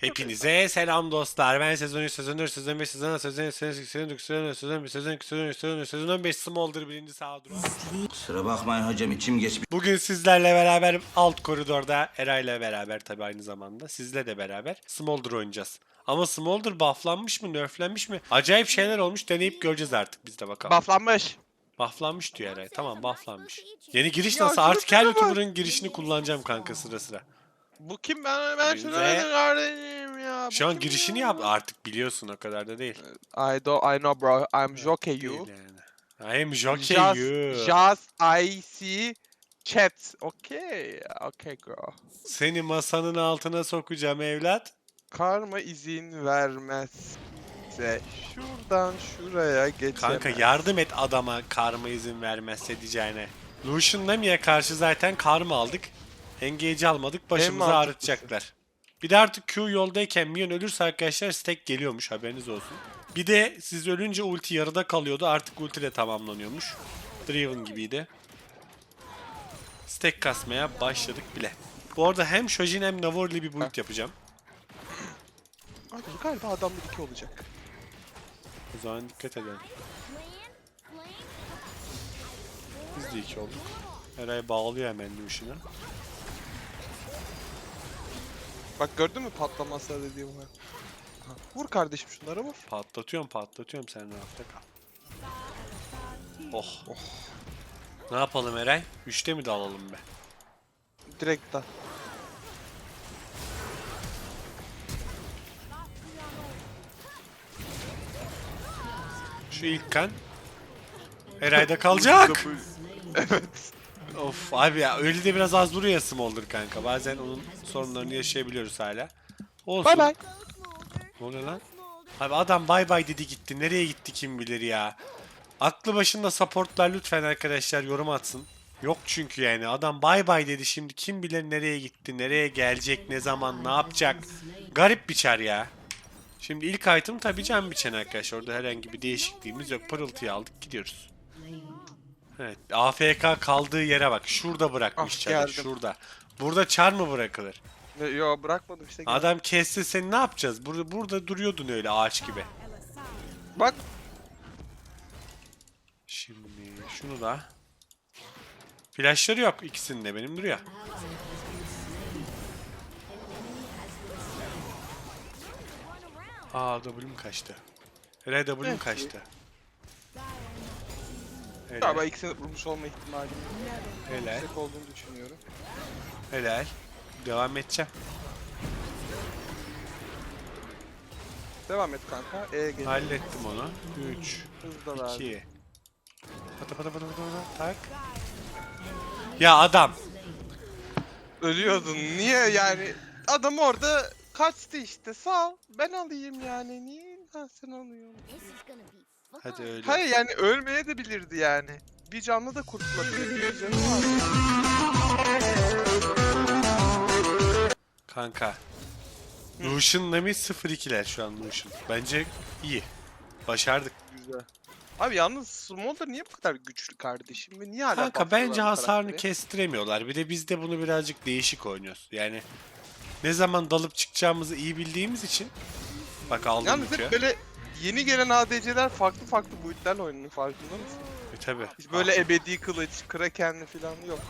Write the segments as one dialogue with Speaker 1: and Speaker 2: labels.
Speaker 1: Hepinize selam dostlar. Ben sezon 3, sezon 4, sezon 5, sezon 6, sezon 7, sezon 8, sezon 9, sezon 10, sezon 11, sezon 12, sezon 13, sezon 14, sezon 15 Smolder birinci sağa duran.
Speaker 2: Kusura bakmayın hocam içim geçmiş.
Speaker 1: Bugün sizlerle beraber alt koridorda Eray'la beraber tabi aynı zamanda sizle de beraber Smolder oynayacağız. Ama Smolder bufflanmış mı, nerflenmiş mi? Acayip şeyler olmuş. Deneyip göreceğiz artık biz de bakalım.
Speaker 3: Bufflanmış.
Speaker 1: Bufflanmış diyor Eray. Tamam bufflanmış. Yeni giriş nasıl? Artık her. YouTuber'ın girişini kullanacağım kanka sıra sıra.
Speaker 3: Bu kim ben ben şunu ya.
Speaker 1: Şu
Speaker 3: Bu
Speaker 1: an
Speaker 3: kim
Speaker 1: girişini
Speaker 3: ya?
Speaker 1: yap artık biliyorsun o kadar da değil.
Speaker 3: I don't I know bro. I'm joking you.
Speaker 1: Değil yani. I am joking
Speaker 3: Just,
Speaker 1: you.
Speaker 3: just I see chat. Okay. Okay bro.
Speaker 1: Seni masanın altına sokacağım evlat.
Speaker 3: Karma izin vermezse şuradan şuraya geçemez.
Speaker 1: Kanka yardım et adama karma izin vermezse diyeceğine. Lucian Nami'ye karşı zaten karma aldık. Engage almadık. Başımızı ağrıtacaklar. Bir de artık Q yoldayken Mion ölürse arkadaşlar stack geliyormuş haberiniz olsun. Bir de siz ölünce ulti yarıda kalıyordu. Artık ulti de tamamlanıyormuş. Driven gibiydi. Stack kasmaya başladık bile. Bu arada hem Shojin hem Navor'li bir build yapacağım.
Speaker 3: Abi galiba adam bir iki olacak.
Speaker 1: O zaman dikkat edelim. Biz de iki olduk. Eray bağlıyor hemen Lucian'ı.
Speaker 3: Bak gördün mü patlamazsa dediğimi? Ha, Vur kardeşim şunlara vur.
Speaker 1: Patlatıyorum patlatıyorum sen rahatta kal. Oh. oh. Ne yapalım Eray? Üçte mi dalalım be?
Speaker 3: Direkt da.
Speaker 1: Şu ilk kan. Eray'da kalacak.
Speaker 3: evet.
Speaker 1: Of abi ya öyle de biraz az duruyor ya Smolder kanka. Bazen onun sorunlarını yaşayabiliyoruz hala. Olsun.
Speaker 3: Bay bay.
Speaker 1: Ne oluyor lan? Abi adam bay bay dedi gitti. Nereye gitti kim bilir ya. Aklı başında supportlar lütfen arkadaşlar yorum atsın. Yok çünkü yani adam bay bay dedi şimdi kim bilir nereye gitti, nereye gelecek, ne zaman, ne yapacak. Garip biçer ya. Şimdi ilk item tabii can biçen arkadaşlar. Orada herhangi bir değişikliğimiz yok. Pırıltıyı aldık gidiyoruz. Evet AFK kaldığı yere bak. Şurada bırakmış
Speaker 3: Ah,
Speaker 1: çarı.
Speaker 3: geldim.
Speaker 1: Şurada. Burada çar mı bırakılır?
Speaker 3: Ne- Yo bırakmadım işte. gel.
Speaker 1: Adam kesse seni ne yapacağız? Burada, burada duruyordun öyle ağaç gibi.
Speaker 3: Bak
Speaker 1: Şimdi şunu da. Flashları yok ikisinin de benim duruyor. Aa W'm kaçtı. Hele W'm
Speaker 3: Evet.
Speaker 1: Kaçtı.
Speaker 3: galiba
Speaker 1: Helal.
Speaker 3: ikisini vurmuş olma ihtimali
Speaker 1: Helal.
Speaker 3: yüksek olduğunu düşünüyorum.
Speaker 1: Helal. Devam edeceğim.
Speaker 3: Devam et kanka. E gel.
Speaker 1: Hallettim onu. 3,
Speaker 3: Hızla verdim.
Speaker 1: 2. Pata pata pata pata pata. Tak. Ya adam.
Speaker 3: Ölüyordun. Niye yani? Adam orada kaçtı işte. Sağ ol. Ben alayım yani. Niye sen alıyorsun?
Speaker 1: Hadi öyle.
Speaker 3: Hayır yani ölmeye de bilirdi yani. Bir canlı da kurtulabilir. Bir canı var.
Speaker 1: Kanka. Lucian Nami 0-2'ler şu an Lucian. Bence iyi. Başardık.
Speaker 3: Güzel. Abi yalnız Smolder niye bu kadar güçlü kardeşim? Ve niye hala
Speaker 1: Kanka bence hasarını
Speaker 3: karakteri?
Speaker 1: kestiremiyorlar. Bir de biz de bunu birazcık değişik oynuyoruz. Yani ne zaman dalıp çıkacağımızı iyi bildiğimiz için Bak aldım
Speaker 3: Yalnız hep böyle yeni gelen ADC'ler farklı farklı boyutlarla oynuyor farkında mısın?
Speaker 1: E tabi.
Speaker 3: Hiç böyle ebedi kılıç, krakenli falan yok.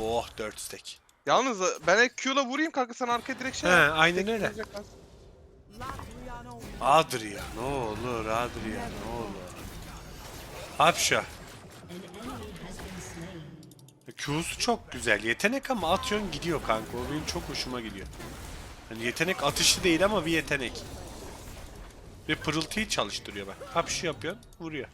Speaker 1: Oh 4 stack.
Speaker 3: Yalnız ben hep Q'la vurayım kanka sen arkaya direkt şey
Speaker 1: He,
Speaker 3: yap.
Speaker 1: aynen öyle. Adria ne olur Adria ne olur. Hapşa. Q'su çok güzel. Yetenek ama atıyorsun gidiyor kanka. O benim çok hoşuma gidiyor. Hani yetenek atışı değil ama bir yetenek. Ve pırıltıyı çalıştırıyor bak. Hapşı yapıyorsun, vuruyor.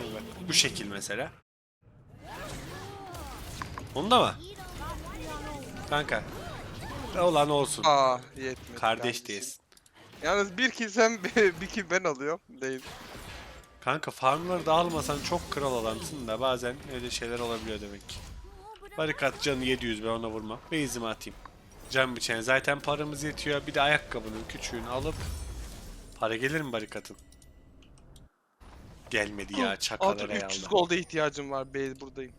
Speaker 1: Evet, bak, bu şekil mesela. Onda mı? Kanka. Olan olsun.
Speaker 3: Aa yetmedi.
Speaker 1: Kardeş değilsin.
Speaker 3: Yalnız bir kill sen bir kill ben alıyorum. Değil.
Speaker 1: Kanka farmları da almasan çok kral adamsın da bazen öyle şeyler olabiliyor demek ki. Barikat canı 700 ben ona vurmam. Base'imi atayım. Can biçen zaten paramız yetiyor. Bir de ayakkabının küçüğünü alıp para gelir mi barikatın? Gelmedi ya çakal
Speaker 3: Adro
Speaker 1: Eray
Speaker 3: 300
Speaker 1: aldı.
Speaker 3: golda ihtiyacım var. Bey buradayım.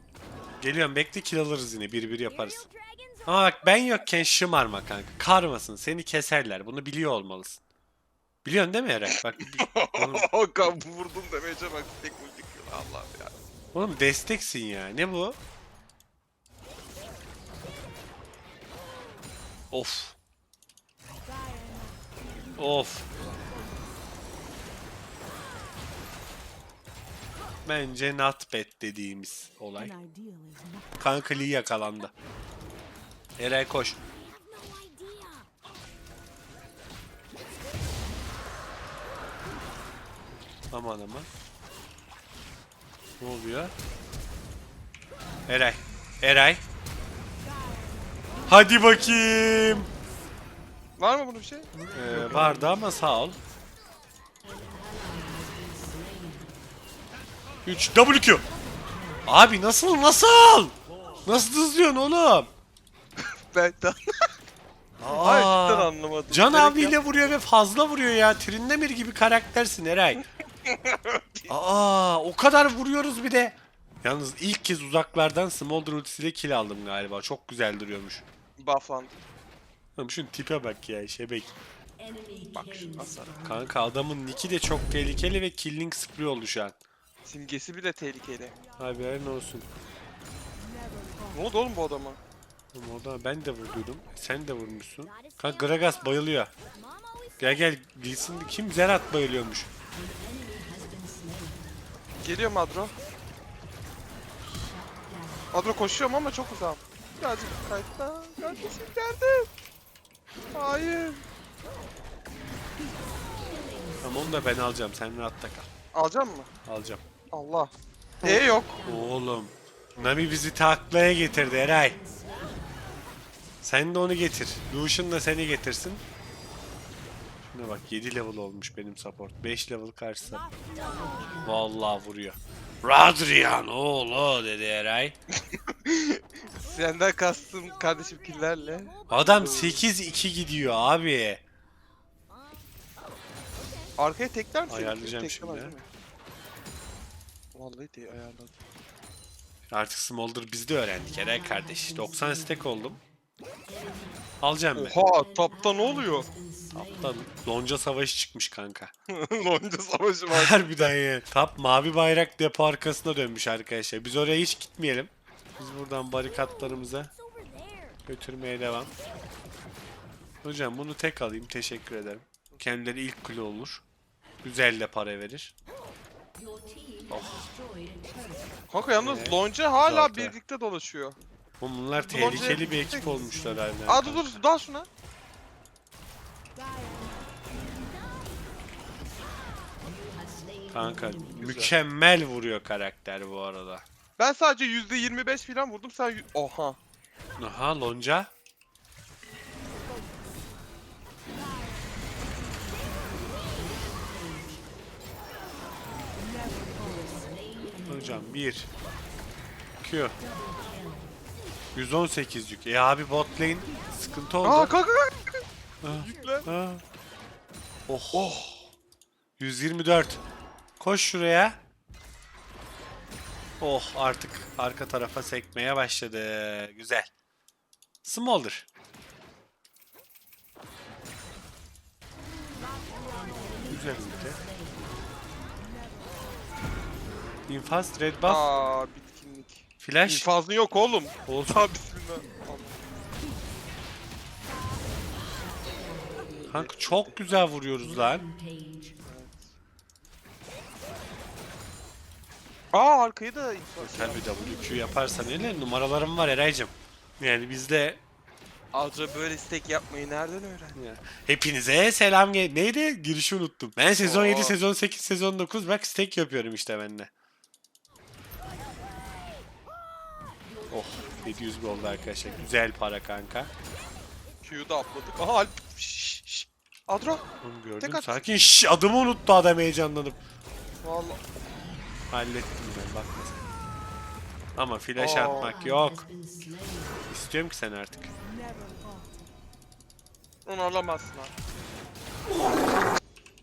Speaker 1: Geliyorum bekle kill alırız yine bir bir yaparız. Ama bak ben yokken şımarma kanka. Karmasın seni keserler. Bunu biliyor olmalısın. Biliyorsun değil mi Eray? Bak oğlum,
Speaker 3: Hakan vurdum demeyece bak tek ulti kill. Allah'ım ya.
Speaker 1: oğlum desteksin ya. Ne bu? Of. Of. Bence not bad dediğimiz olay. Kanka Lee yakalandı. Eray koş. Aman aman. Ne oluyor? Eray. Eray. Hadi bakayım.
Speaker 3: Var mı bunun bir şey?
Speaker 1: Ee, vardı ama sağ ol. 3 WQ. Abi nasıl nasıl? Nasıl hızlıyorsun oğlum?
Speaker 3: Ben de Hayır cidden
Speaker 1: Aa,
Speaker 3: anlamadım.
Speaker 1: Can
Speaker 3: Gerek
Speaker 1: abiyle vuruyor ve fazla vuruyor ya. Trindemir gibi karaktersin Eray. Aa, o kadar vuruyoruz bir de. Yalnız ilk kez uzaklardan Smolder ultisiyle kill aldım galiba. Çok güzel duruyormuş.
Speaker 3: Bufflandı.
Speaker 1: Oğlum şunun tipe bak ya şebek.
Speaker 3: Bak şu hasara.
Speaker 1: Kanka adamın nicki de çok tehlikeli ve killing spree oldu şu an.
Speaker 3: Simgesi bile tehlikeli.
Speaker 1: Haberin olsun.
Speaker 3: Ne oldu oğlum bu adama?
Speaker 1: Oğlum orada ben de vurduydum. Sen de vurmuşsun. Kanka Gragas bayılıyor. Gel gel bilsin kim Zerat bayılıyormuş.
Speaker 3: Geliyor mu Adro? Adro koşuyorum ama çok uzağım. Birazcık kayıtta. Kardeşim geldim. Hayır.
Speaker 1: Tamam onu da ben alacağım. Sen rahatta kal.
Speaker 3: Alacağım mı?
Speaker 1: Alacağım.
Speaker 3: Allah. E yok.
Speaker 1: Oğlum. Nami bizi taklaya getirdi Eray. Sen de onu getir. Lucian da seni getirsin. Şuna bak 7 level olmuş benim support. 5 level karşısı. Vallahi vuruyor. Radrian oğlu dedi Eray.
Speaker 3: Senden kastım kardeşim killerle.
Speaker 1: Adam 8-2 gidiyor abi.
Speaker 3: Arkaya tekler misin?
Speaker 1: Ayarlayacağım
Speaker 3: Teklemez
Speaker 1: şimdi.
Speaker 3: değil mi? Vallahi de ayarladım.
Speaker 1: Artık Smolder biz de öğrendik Eray kardeş. 90 stack oldum. Alacağım ben.
Speaker 3: Oha tapta ne oluyor?
Speaker 1: Taptan lonca savaşı çıkmış kanka.
Speaker 3: Lonca savaşı var.
Speaker 1: Harbiden ya. Tap mavi bayrak depo arkasına dönmüş arkadaşlar. Biz oraya hiç gitmeyelim. Biz buradan barikatlarımıza götürmeye devam. Hocam bunu tek alayım. Teşekkür ederim. Kendileri ilk kule olur. Güzel de para verir.
Speaker 3: Kanka yalnız
Speaker 1: Evet.
Speaker 3: Lonca hala
Speaker 1: Zaten.
Speaker 3: birlikte dolaşıyor.
Speaker 1: Bunlar tehlikeli bir ekip olmuşlar harbiden.
Speaker 3: Aa dur dur dal şuna.
Speaker 1: Kanka mükemmel vuruyor karakter bu arada.
Speaker 3: Ben sadece %25 falan vurdum sen yü- Oha.
Speaker 1: Aha lonca. Hocam 1 Q 118 yük. E abi bot lane sıkıntı oldu.
Speaker 3: Aa kanka kanka.
Speaker 1: Ah,
Speaker 3: Yüklen.
Speaker 1: ah. Oh. oh. 124. Koş şuraya. Oh artık arka tarafa sekmeye başladı. Güzel. Smolder. Güzel ulti. İnfaz, red buff,
Speaker 3: Aa bitkinlik.
Speaker 1: flash.
Speaker 3: İnfazın yok oğlum.
Speaker 1: Olsun.
Speaker 3: Aa bismillah.
Speaker 1: Kanka çok güzel vuruyoruz lan.
Speaker 3: Aa arkayı da.
Speaker 1: Sen bir WQ yaparsan öyle numaralarım var Eraycım. Yani bizde
Speaker 3: Alca böyle stack yapmayı nereden öğrendin?
Speaker 1: Ya, Hepinize selam gel. Neydi? Girişi unuttum. Ben sezon
Speaker 3: Oo.
Speaker 1: 7, sezon 8, sezon 9 bak stack yapıyorum işte ben de. Oh 700 gol oldu arkadaşlar. Güzel para kanka.
Speaker 3: Q'da atladık. Aha Alp. Şşş. Adro.
Speaker 1: Onu gördüm.
Speaker 3: Tek at.
Speaker 1: Sakin. Şş, adımı unuttu adam heyecanlanıp.
Speaker 3: Vallahi.
Speaker 1: Hallettim ben bakma sen. Ama flash
Speaker 3: Oo.
Speaker 1: atmak yok. İstiyorum ki sen artık.
Speaker 3: Onu alamazsın abi.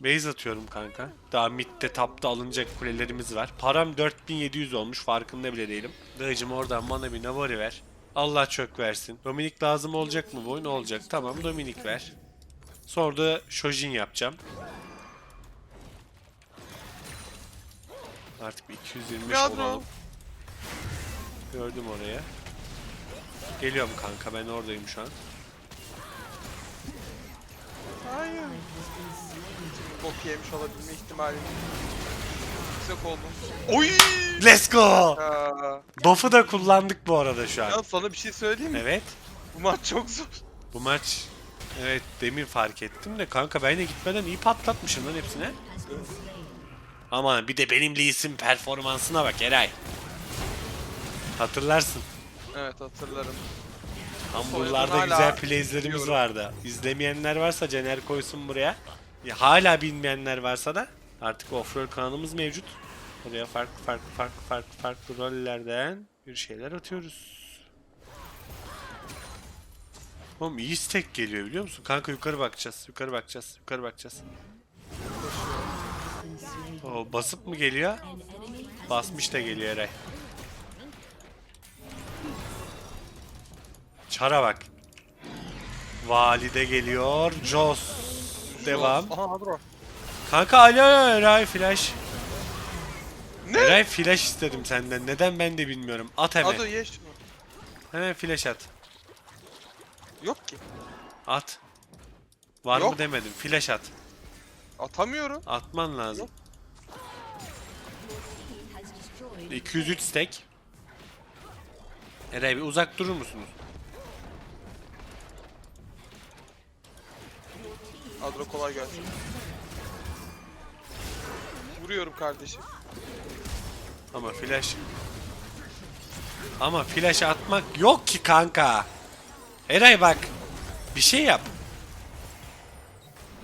Speaker 1: Base atıyorum kanka. Daha midde tapta alınacak kulelerimiz var. Param 4700 olmuş farkında bile değilim. Dayıcım oradan bana bir Navari ver. Allah çok versin. Dominik lazım olacak mı bu oyun? Olacak. Tamam Dominik ver. Sonra da Shojin yapacağım. Artık bir 225
Speaker 3: Kadro.
Speaker 1: olalım. Gördüm oraya. Geliyorum kanka ben oradayım şu an.
Speaker 3: Hayır. Bok yemiş olabilme ihtimali yüksek oldu. Oy!
Speaker 1: Let's go!
Speaker 3: Aa,
Speaker 1: da kullandık bu arada şu
Speaker 3: ya
Speaker 1: an.
Speaker 3: sana bir şey söyleyeyim mi?
Speaker 1: Evet.
Speaker 3: Bu maç çok zor.
Speaker 1: Bu maç evet demin fark ettim de kanka ben de gitmeden iyi patlatmışım lan hepsine. Aman bir de benim Lee Sin performansına bak Eray. Hatırlarsın.
Speaker 3: Evet hatırlarım.
Speaker 1: Hamburlarda güzel playslerimiz
Speaker 3: biliyorum.
Speaker 1: vardı. İzlemeyenler varsa Caner koysun buraya. Ya, hala bilmeyenler varsa da artık offroad kanalımız mevcut. Oraya farklı farklı farklı farklı farklı rollerden bir şeyler atıyoruz. Oğlum iyi stack geliyor biliyor musun? Kanka yukarı bakacağız. Yukarı bakacağız. Yukarı bakacağız. O basıp mı geliyor? Basmış da geliyor Eray. Çara bak. Valide geliyor. Jos. Devam. Kanka alo Eray flash.
Speaker 3: Ne?
Speaker 1: Eray flash istedim senden. Neden ben de bilmiyorum. At hemen.
Speaker 3: Ado ye şunu.
Speaker 1: Hemen flash at.
Speaker 3: Yok ki.
Speaker 1: At. Var mı
Speaker 3: Yok.
Speaker 1: demedim. Flash at.
Speaker 3: Atamıyorum.
Speaker 1: Atman lazım.
Speaker 3: Yok.
Speaker 1: 203 stack. Eray bir uzak durur musunuz?
Speaker 3: Adro kolay gelsin. Vuruyorum kardeşim.
Speaker 1: Ama flash... Ama flash atmak yok ki kanka. Eray bak. Bir şey yap.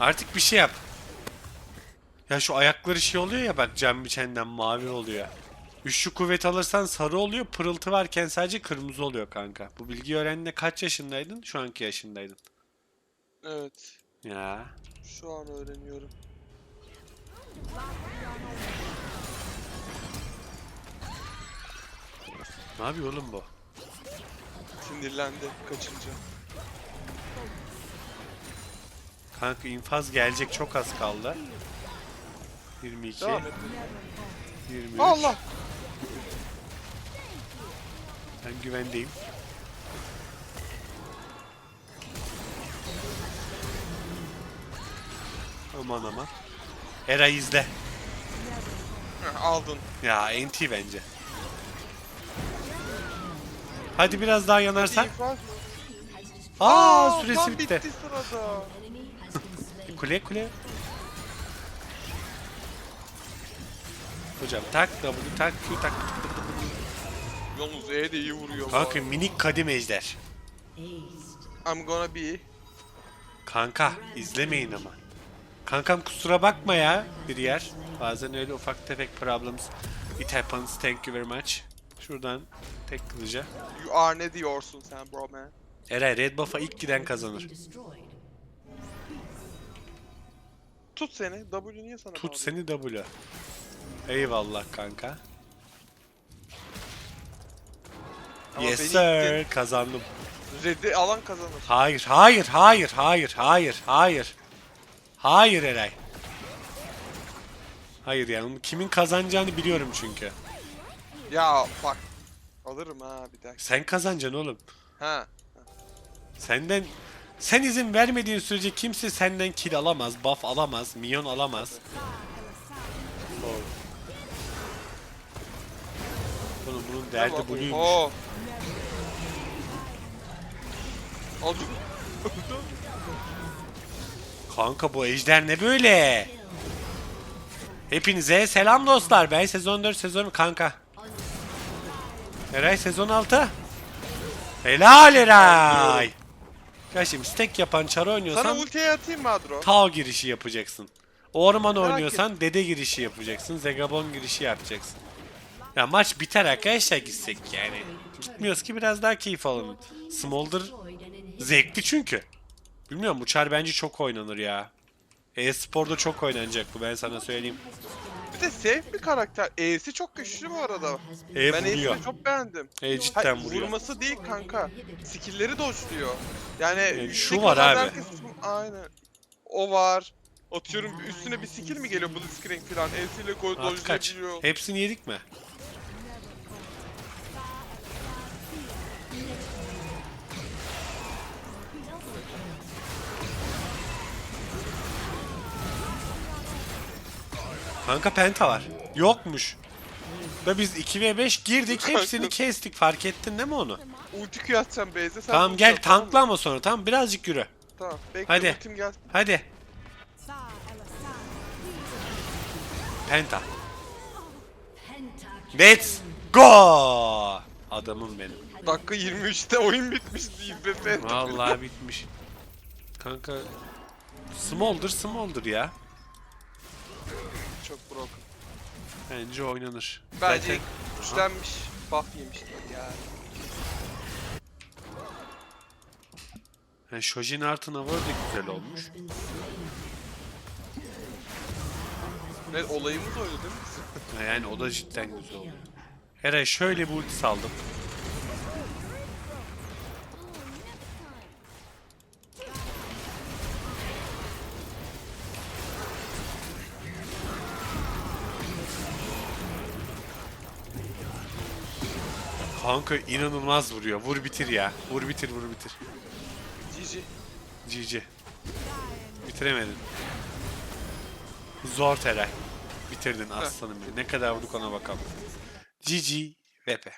Speaker 1: Artık bir şey yap. Ya şu ayakları şey oluyor ya bak cam biçenden mavi oluyor. Üçlü kuvvet alırsan sarı oluyor. Pırıltı varken sadece kırmızı oluyor kanka. Bu bilgiyi öğrendiğinde kaç yaşındaydın? Şu anki yaşındaydın.
Speaker 3: Evet.
Speaker 1: Ya.
Speaker 3: Şu an öğreniyorum.
Speaker 1: Ne yapıyor oğlum bu?
Speaker 3: Sinirlendi kaçınca.
Speaker 1: Kanka infaz gelecek çok az kaldı. 22,
Speaker 3: Devam et.
Speaker 1: 23.
Speaker 3: Allah!
Speaker 1: Ben güvendeyim. Aman aman. Era izle.
Speaker 3: Heh, Aldın.
Speaker 1: Ya NT bence. Hadi biraz daha yanarsan. Aa süresi bitti.
Speaker 3: bitti sırada.
Speaker 1: Kule kule. Hocam tak W tak Q tak.
Speaker 3: Yalnız E de iyi vuruyor. bu
Speaker 1: Kanka
Speaker 3: arada.
Speaker 1: minik kadim ejder.
Speaker 3: I'm gonna be.
Speaker 1: Kanka izlemeyin ama. Kankam kusura bakma ya bir yer. Bazen öyle ufak tefek problems. It happens. Thank you very much. Şuradan tek kılıca.
Speaker 3: You are ne diyorsun sen bro man?
Speaker 1: Eray Red Buff'a ilk giden kazanır.
Speaker 3: Tut seni. W niye sana
Speaker 1: Tut
Speaker 3: bağlı?
Speaker 1: seni W. Eyvallah kanka.
Speaker 3: Ama
Speaker 1: yes
Speaker 3: beni
Speaker 1: sir.
Speaker 3: ittin.
Speaker 1: Kazandım.
Speaker 3: Red'i alan kazanır.
Speaker 1: Hayır, hayır, hayır, hayır, hayır, hayır. Hayır Eray. Hayır yani kimin kazanacağını biliyorum çünkü.
Speaker 3: Ya bak. Alırım ha bir dakika.
Speaker 1: Sen kazanacaksın oğlum.
Speaker 3: Ha.
Speaker 1: Senden sen izin vermediğin sürece kimse senden kill alamaz, buff alamaz, minyon alamaz. Oh. Oğlum bunun derdi
Speaker 3: Tamam.
Speaker 1: buymuş.
Speaker 3: Oo. Al.
Speaker 1: Kanka bu ejder ne böyle? Hepinize selam dostlar. Ben sezon 4 sezon kanka. Eray sezon 6. Helal Eray. Kardeşim stack yapan çar
Speaker 3: Sana
Speaker 1: oynuyorsan
Speaker 3: ultiye atayım mı Adro?
Speaker 1: Tao girişi yapacaksın. Orman
Speaker 3: Merak
Speaker 1: oynuyorsan dede girişi yapacaksın. Zegabon girişi yapacaksın. Ya maç biter arkadaşlar gitsek yani. Gitmiyoruz ki biraz daha keyif alalım. Smolder zevkli çünkü. Bilmiyorum bu çar bence çok oynanır ya. E-sporda çok oynanacak bu ben sana söyleyeyim.
Speaker 3: Bir de safe bir karakter. E'si çok güçlü bu arada.
Speaker 1: E
Speaker 3: ben
Speaker 1: vuruyor.
Speaker 3: E'sini çok beğendim.
Speaker 1: E cidden
Speaker 3: Hayır,
Speaker 1: vuruyor.
Speaker 3: Vurması değil kanka. Skill'leri dojluyor. Yani
Speaker 1: E, şu var abi.
Speaker 3: herkes- Aynen. O var. Atıyorum üstüne bir skill mi geliyor Blitzcrank falan. E'siyle gol dojlayabiliyor.
Speaker 1: Hepsini yedik mi? Kanka penta var. Yokmuş. Ve biz 2v5 girdik hepsini kestik fark ettin değil mi onu?
Speaker 3: Ulti Q atacağım base'e sen
Speaker 1: Tamam
Speaker 3: ulti
Speaker 1: gel
Speaker 3: at, tamam mı?
Speaker 1: tankla ama sonra tamam birazcık yürü.
Speaker 3: Tamam bekle
Speaker 1: Hadi.
Speaker 3: ultim gelsin.
Speaker 1: Hadi. Penta. Let's go. Adamım benim.
Speaker 3: Dakika 23'te oyun bitmişti İBF.
Speaker 1: Vallahi bitmiş. Kanka Smolder Smolder ya.
Speaker 3: Çok broken.
Speaker 1: Bence oynanır.
Speaker 3: Bence
Speaker 1: Zaten
Speaker 3: güçlenmiş. Buff yemişler ya.
Speaker 1: yani Shojin Artı Navarro da güzel olmuş.
Speaker 3: Ne olayımız oydu değil mi?
Speaker 1: Yani o da cidden güzel oluyor. Eray şöyle bir ulti saldım. Kanka inanılmaz vuruyor. Vur bitir ya. Vur bitir vur bitir.
Speaker 3: GG.
Speaker 1: GG. Bitiremedin. Zor Teray. Bitirdin aslanım. Ne kadar vurduk ona bakalım. GG VP.